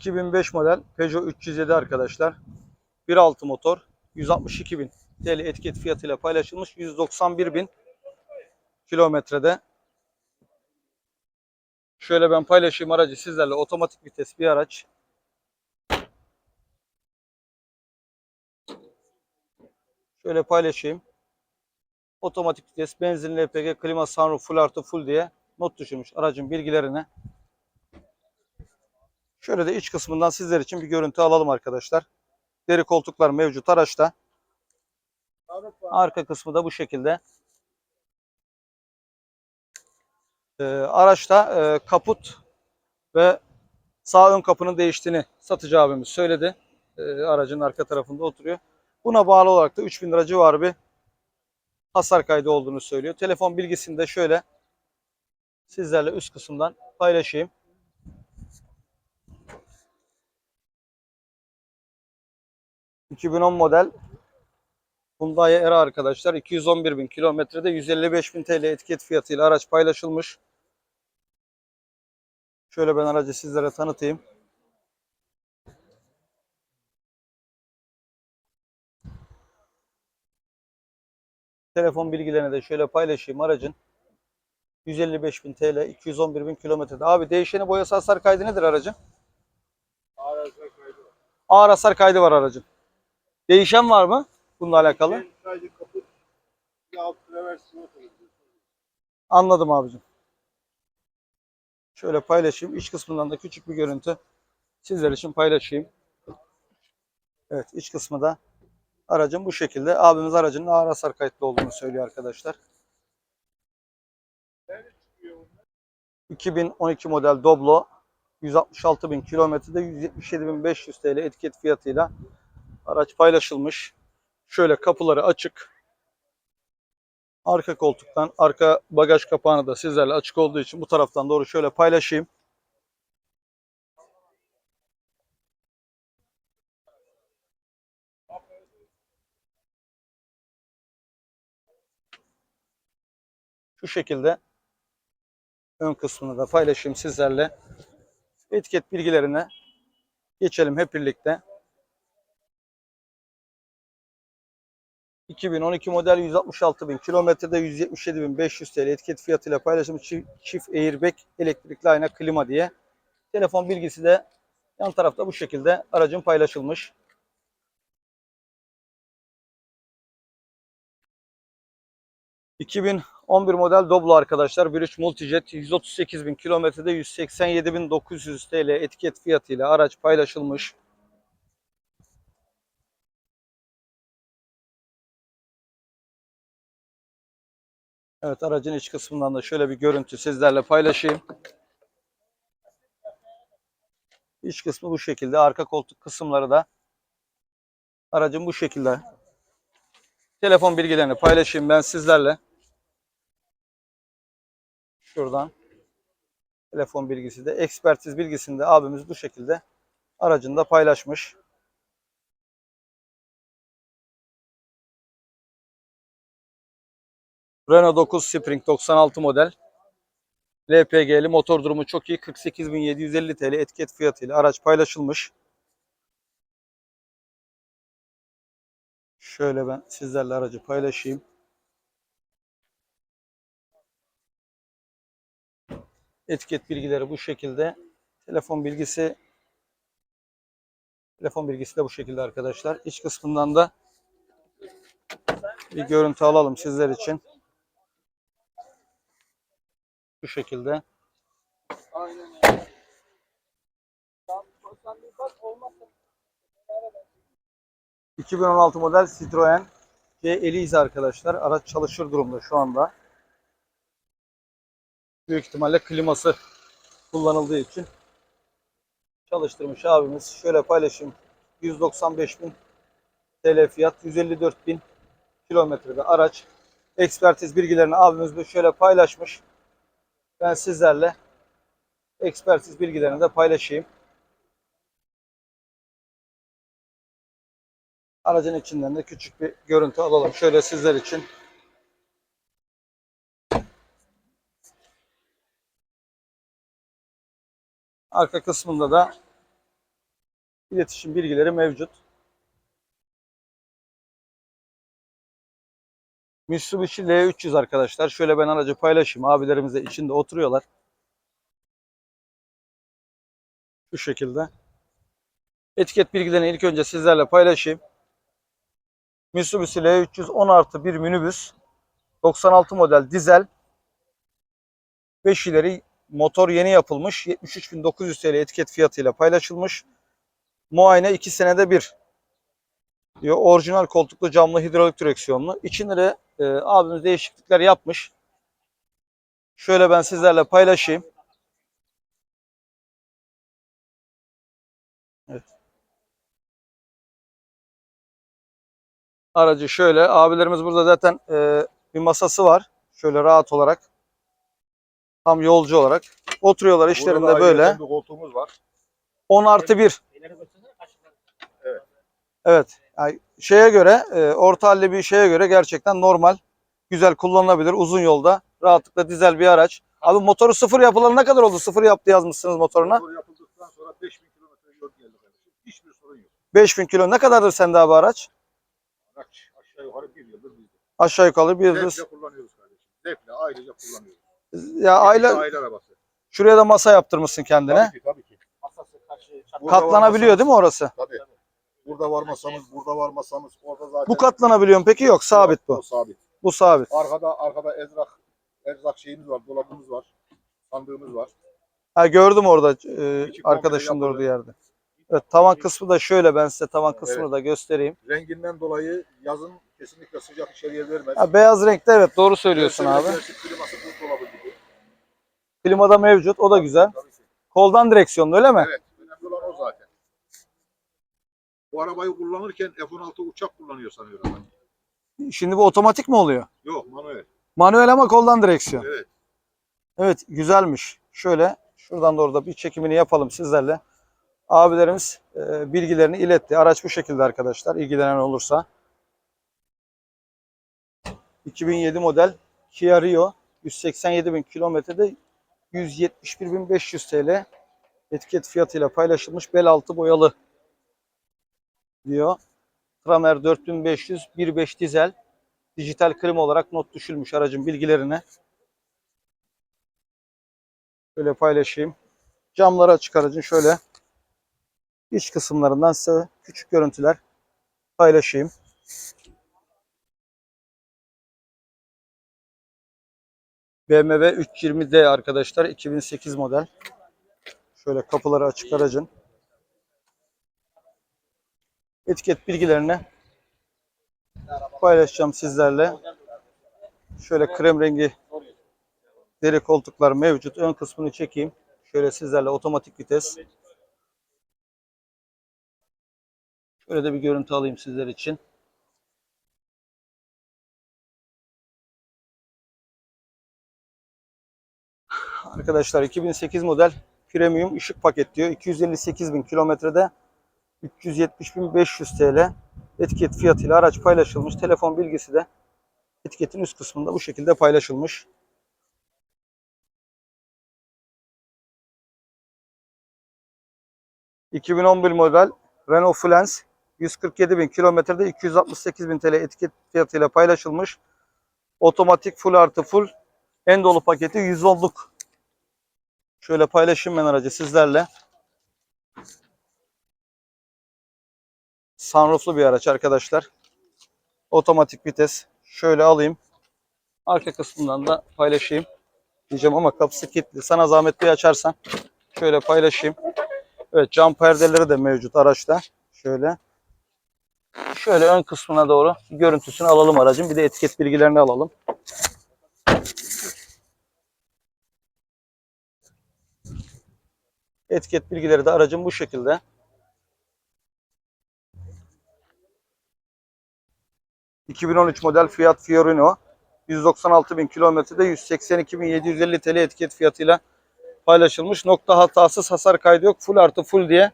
2005 model Peugeot 307 arkadaşlar. 1.6 motor. 162.000 TL etiket fiyatıyla paylaşılmış. 191.000 kilometrede. Şöyle ben paylaşayım aracı sizlerle. Otomatik vites bir araç. Şöyle paylaşayım. Otomatik vites, benzin, LPG, klima, sunroof, full artı full diye not düşürmüş aracın bilgilerine. Şöyle de iç kısmından sizler için bir görüntü alalım arkadaşlar. Deri koltuklar mevcut araçta. Arka kısmı da bu şekilde. Ee, araçta e, kaput ve sağ ön kapının değiştiğini satıcı abimiz söyledi. Ee, aracın arka tarafında oturuyor. Buna bağlı olarak da 3000 lira civarı bir hasar kaydı olduğunu söylüyor. Telefon bilgisini de şöyle sizlerle üst kısımdan paylaşayım. ...2010 model Hyundai Era arkadaşlar 211 bin kilometrede 155 bin TL etiket fiyatıyla araç paylaşılmış. Şöyle ben aracı sizlere tanıtayım. Telefon bilgilerini de şöyle paylaşayım aracın. 155 bin TL, 211 bin kilometrede. Abi değişeni boyası hasar kaydı nedir aracın? Ağır hasar kaydı var aracın. Değişen var mı bununla alakalı? Sadece kaput bir alt travers sigorta Anladım abicim. Şöyle paylaşayım. İç kısmından da küçük bir görüntü sizler için paylaşayım. Evet iç kısmı da aracın bu şekilde. Abimiz aracının ağır hasar kayıtlı olduğunu söylüyor arkadaşlar. 2012 model Doblo 166 bin kilometrede 177.500 TL etiket fiyatıyla araç paylaşılmış. Şöyle kapıları açık. Arka koltuktan arka bagaj kapağını da sizlerle açık olduğu için bu taraftan doğru şöyle paylaşayım. Şu şekilde ön kısmını da paylaşayım sizlerle. Etiket bilgilerine geçelim hep birlikte. 2012 model 166 bin kilometrede 177.500 TL etiket fiyatıyla paylaşılmış çift, çift airbag elektrikli ayna klima diye. Telefon bilgisi de yan tarafta bu şekilde aracın paylaşılmış. ...2011 model Doblo arkadaşlar. 1.3 Multijet 138 bin kilometrede 187.900 TL etiket fiyatıyla araç paylaşılmış. Evet aracın iç kısmından da şöyle bir görüntü sizlerle paylaşayım. İç kısmı bu şekilde. Arka koltuk kısımları da aracın bu şekilde. Telefon bilgilerini paylaşayım ben sizlerle. Şuradan. Telefon bilgisi de. Ekspertiz bilgisini de abimiz bu şekilde aracında paylaşmış. Renault 9 Spring 96 model. LPG'li motor durumu çok iyi. 48.750 TL etiket fiyatıyla araç paylaşılmış. Şöyle ben sizlerle aracı paylaşayım. Etiket bilgileri bu şekilde. Telefon bilgisi telefon bilgisi de bu şekilde arkadaşlar. İç kısmından da bir görüntü alalım sizler için. Bu şekilde. Aynen öyle. 2016 model Citroen C Elise arkadaşlar. Araç çalışır durumda şu anda. Büyük ihtimalle kliması kullanıldığı için çalıştırmış abimiz. Şöyle paylaşayım. 195 bin TL fiyat. 154 bin kilometrede araç. Ekspertiz bilgilerini abimiz de şöyle paylaşmış. Ben sizlerle ekspertiz bilgilerini de paylaşayım. Aracın içinden de küçük bir görüntü alalım. Şöyle sizler için. Arka kısmında da iletişim bilgileri mevcut. Mitsubishi L300 arkadaşlar. Şöyle ben aracı paylaşayım. Abilerimiz de içinde oturuyorlar. Bu şekilde. Etiket bilgilerini ilk önce sizlerle paylaşayım. Mitsubishi L300 10 artı bir minibüs. 96 model dizel. 5 ileri motor yeni yapılmış. 73.900 TL etiket fiyatıyla paylaşılmış. Muayene 2 senede bir. Diyor. Orijinal koltuklu camlı hidrolik direksiyonlu. İçinde de e, abimiz değişiklikler yapmış. Şöyle ben sizlerle paylaşayım. Evet. Aracı şöyle. Abilerimiz burada zaten e, bir masası var. Şöyle rahat olarak. Tam yolcu olarak. Oturuyorlar işlerinde Burada böyle. Bir koltuğumuz var. 10 artı 1. Evet. Yani şeye göre, e, orta halli bir şeye göre gerçekten normal, güzel kullanılabilir uzun yolda. Rahatlıkla dizel bir araç. Abi motoru sıfır yapılalı ne kadar oldu? Sıfır yaptı yazmışsınız motoruna. Motor yapıldıktan sonra 5000 kilometre yol geldi kardeşim. Hiçbir sorun yok. 5000 kilo. Ne kadardır sende abi araç? Araç aşağı yukarı bir yıldır bizde. Aşağı yukarı bir yıl. Zevkle kullanıyoruz kardeşim. Zevkle ayrıca kullanıyoruz. Ya Aile, aile arabası. şuraya da masa yaptırmışsın kendine. Tabii ki tabii ki. Masası karşı Burada Katlanabiliyor değil mi orası? Tabii. Burada var masamız, burada var masamız. Orada zaten. Bu katlanabiliyor mu peki? Yok sabit O bu. sabit. Bu sabit. Arkada arkada erzak erzak şeyimiz var, dolabımız var. Sandığımız var. Ha, gördüm orada e, arkadaşın komple durduğu yerde. Evet tavan kısmı da şöyle ben size tavan kısmını Evet. da göstereyim. Renginden dolayı yazın kesinlikle sıcak içeriye vermez. Ha, beyaz renkte evet doğru söylüyorsun Gerçekten abi. gerçek kliması buzdolabı gibi. Klimada mevcut o da güzel. Tabii ki. Koldan direksiyonlu öyle mi? Evet, önemli olan o zaten. Bu arabayı kullanırken F-16 uçak kullanıyor sanıyorum. ben. Şimdi bu otomatik mi oluyor? Yok, manuel. Manuel ama koldan direksiyon. Evet. Evet güzelmiş. Şöyle şuradan da orada bir çekimini yapalım sizlerle. Abilerimiz e, bilgilerini iletti. Araç bu şekilde arkadaşlar ilgilenen olursa. 2007 model Kia Rio 187 bin kilometrede 171.500 TL etiket fiyatıyla paylaşılmış bel altı boyalı diyor. Tramer 4500 1.5 dizel dijital klima olarak not düşülmüş aracın bilgilerine. Şöyle paylaşayım. Camları açık aracın şöyle iç kısımlarından size küçük görüntüler paylaşayım. BMW 320D arkadaşlar 2008 model. Şöyle kapıları açık aracın. Etiket bilgilerini paylaşacağım sizlerle. Şöyle krem rengi deri koltuklar mevcut. Ön kısmını çekeyim. Şöyle sizlerle otomatik vites. Şöyle de bir görüntü alayım sizler için. Arkadaşlar 2008 model premium ışık paket diyor. 258 bin kilometrede 370.500 TL etiket fiyatıyla araç paylaşılmış. Telefon bilgisi de etiketin üst kısmında bu şekilde paylaşılmış. ...2011 model Renault Fluence 147 bin kilometrede 268 bin TL etiket fiyatıyla paylaşılmış. Otomatik full artı full en dolu paketi 110'luk. Şöyle paylaşayım ben aracı sizlerle. Sunrooflu bir araç arkadaşlar. Otomatik vites. Şöyle alayım. Arka kısmından da paylaşayım. Diyeceğim ama kapısı kilitli. Sana zahmet bir açarsan. Şöyle paylaşayım. Evet cam perdeleri de mevcut araçta. Şöyle. Şöyle ön kısmına doğru görüntüsünü alalım aracın. Bir de etiket bilgilerini alalım. Etiket bilgileri de aracın bu şekilde. ...2013 model Fiat Fiorino... ...196 bin kilometrede 182.750 TL etiket fiyatıyla paylaşılmış. Nokta hatasız hasar kaydı yok. Full artı full diye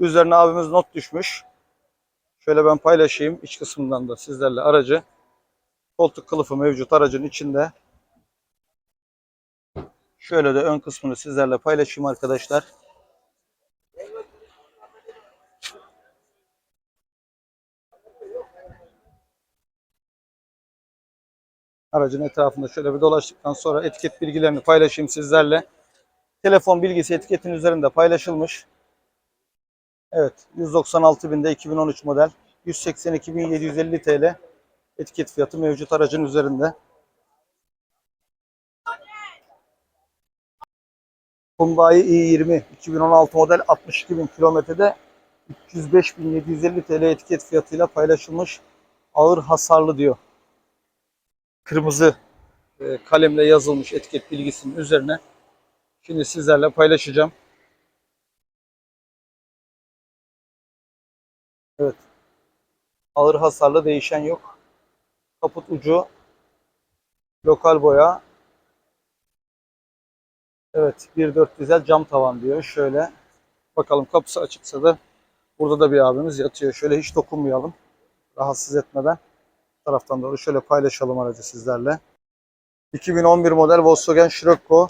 üzerine abimiz not düşmüş. Şöyle ben paylaşayım iç kısmından da sizlerle aracı. Koltuk kılıfı mevcut aracın içinde. Şöyle de ön kısmını sizlerle paylaşayım arkadaşlar. Aracın etrafında şöyle bir dolaştıktan sonra etiket bilgilerini paylaşayım sizlerle. Telefon bilgisi etiketin üzerinde paylaşılmış. Evet 196.000'de 2013 model 182.750 TL etiket fiyatı mevcut aracın üzerinde. Hyundai i20 2016 model 62.000 kilometrede 305.750 TL etiket fiyatıyla paylaşılmış ağır hasarlı diyor. Kırmızı e, kalemle yazılmış etiket bilgisinin üzerine şimdi sizlerle paylaşacağım. Evet. Ağır hasarlı değişen yok. Kaput ucu lokal boya. Evet, 1.4 dizel cam tavan diyor. Şöyle bakalım kapısı açıksa da burada da bir abimiz yatıyor. Şöyle hiç dokunmayalım. Rahatsız etmeden. Taraftan doğru şöyle paylaşalım aracı sizlerle. 2011 model Volkswagen Scirocco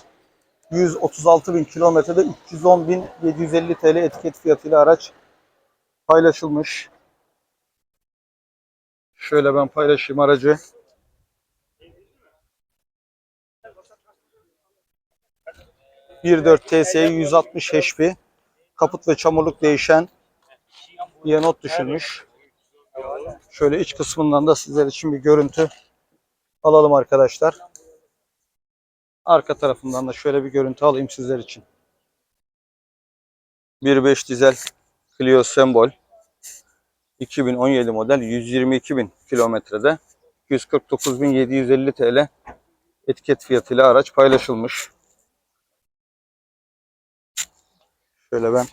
136.000 kilometrede 310.750 TL etiket fiyatıyla araç paylaşılmış. Şöyle ben paylaşayım aracı. ...1.4 TSI 160 HP... ...kaput ve çamurluk değişen... ...diye not düşürmüş. Şöyle iç kısmından da sizler için bir görüntü... ...alalım arkadaşlar. Arka tarafından da şöyle bir görüntü alayım sizler için. 1.5 dizel Clio sembol. 2017 model 122.000 kilometrede 249.750 TL etiket fiyatıyla araç paylaşılmış. Şöyle ben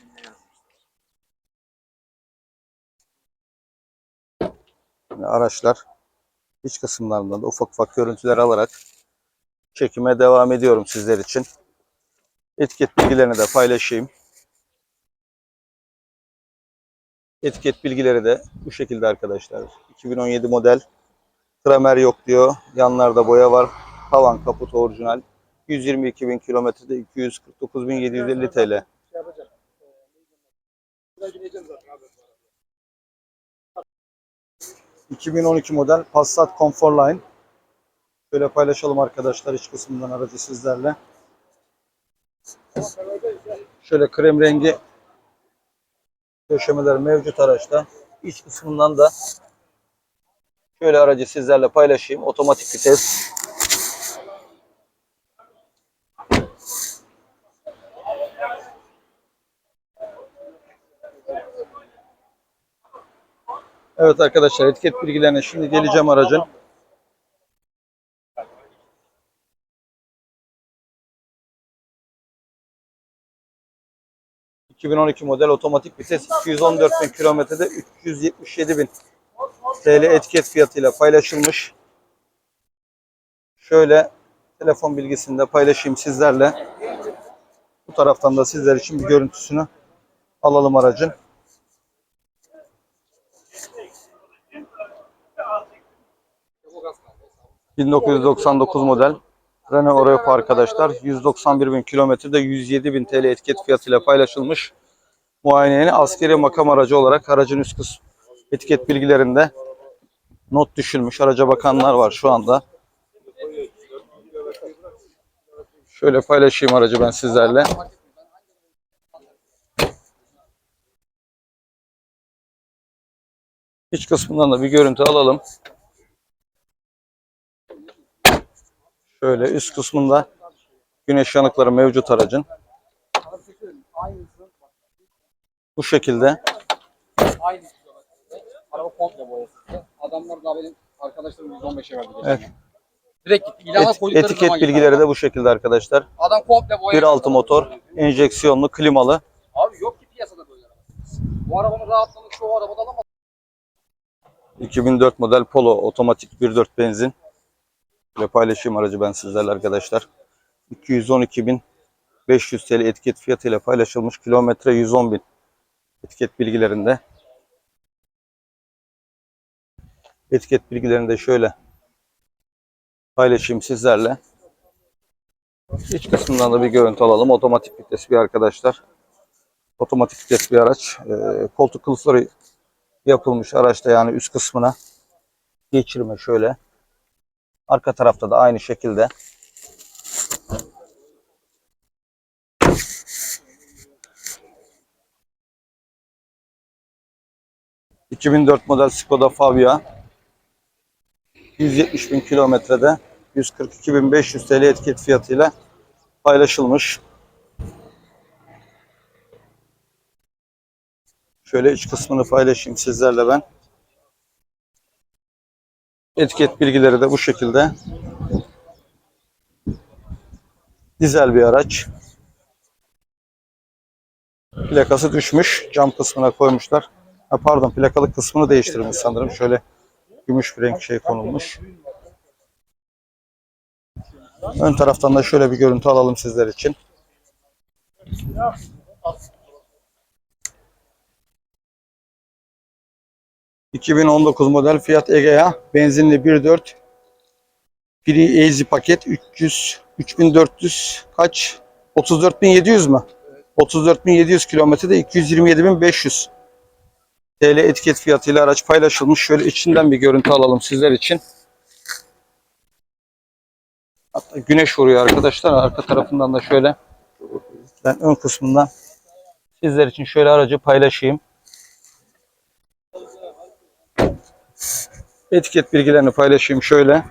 Yine araçlar iç kısımlarından da ufak ufak görüntüler alarak çekime devam ediyorum sizler için. Etiket bilgilerini de paylaşayım. Etiket bilgileri de bu şekilde arkadaşlar. 2017 model. Tramer yok diyor. Yanlarda boya var. Tavan kaput orijinal. 122.000 kilometrede 249.750 TL. 2012 model Passat Comfortline. Şöyle paylaşalım arkadaşlar iç kısmından aracı sizlerle. Şöyle krem rengi döşemeler mevcut araçta. İç kısmından da şöyle aracı sizlerle paylaşayım. Otomatik vites. Evet arkadaşlar etiket bilgilerine şimdi geleceğim aracın. ...2012 model otomatik vites 214 bin kilometrede 377 bin TL etiket fiyatıyla paylaşılmış. Şöyle telefon bilgisini de paylaşayım sizlerle. Bu taraftan da sizler için bir görüntüsünü alalım aracın. ...1999 model Renault Europa arkadaşlar. 191 bin kilometrede 107 bin TL etiket fiyatıyla paylaşılmış. Muayeneni askeri makam aracı olarak aracın üst kısmı etiket bilgilerinde not düşülmüş. Araca bakanlar var şu anda. Şöyle paylaşayım aracı ben sizlerle. İç kısmından da bir görüntü alalım. Şöyle üst kısmında güneş yanıkları mevcut aracın. Bu şekilde. Araba komple boyası. Adamlar da benim arkadaşlarım 115'e verdi. Evet. Direkt gitti. İlana Et- koydukları etiket zaman bilgileri de bu şekilde arkadaşlar. Adam komple boya. 1.6 motor, enjeksiyonlu, klimalı. Abi yok ki piyasada böyle araba. Bu arabanın rahatlığını çoğu arabada alamaz. 2004 model Polo otomatik 1.4 benzin. Ve paylaşayım aracı ben sizlerle arkadaşlar. 212.500 TL etiket fiyatıyla paylaşılmış. Kilometre 110.000 etiket bilgilerinde. Etiket bilgilerini de şöyle paylaşayım sizlerle. İç kısmından da bir görüntü alalım. Otomatik vites bir arkadaşlar. Otomatik vites bir araç. Ee, koltuk kılıfları yapılmış araçta yani üst kısmına geçirme şöyle. Arka tarafta da aynı şekilde. ...2004 model Skoda Fabia... ...170 bin kilometrede... ...142.500 TL etiket fiyatıyla... ...paylaşılmış. Şöyle iç kısmını paylaşayım sizlerle ben. Etiket bilgileri de bu şekilde. Dizel bir araç. Plakası düşmüş. Cam kısmına koymuşlar. Ha, pardon plakalı kısmını değiştirmiş sanırım. Şöyle gümüş bir renk şey konulmuş. Ön taraftan da şöyle bir görüntü alalım sizler için. ...2019 model Fiat Egea benzinli 1.4 Free Easy paket 300 3400 kaç? 34700 mü? 34700 kilometrede 227.500 TL etiket fiyatıyla araç paylaşılmış. Şöyle içinden bir görüntü alalım sizler için. Hatta güneş vuruyor arkadaşlar. Arka tarafından da şöyle ben ön kısmından sizler için şöyle aracı paylaşayım. Etiket bilgilerini paylaşayım şöyle.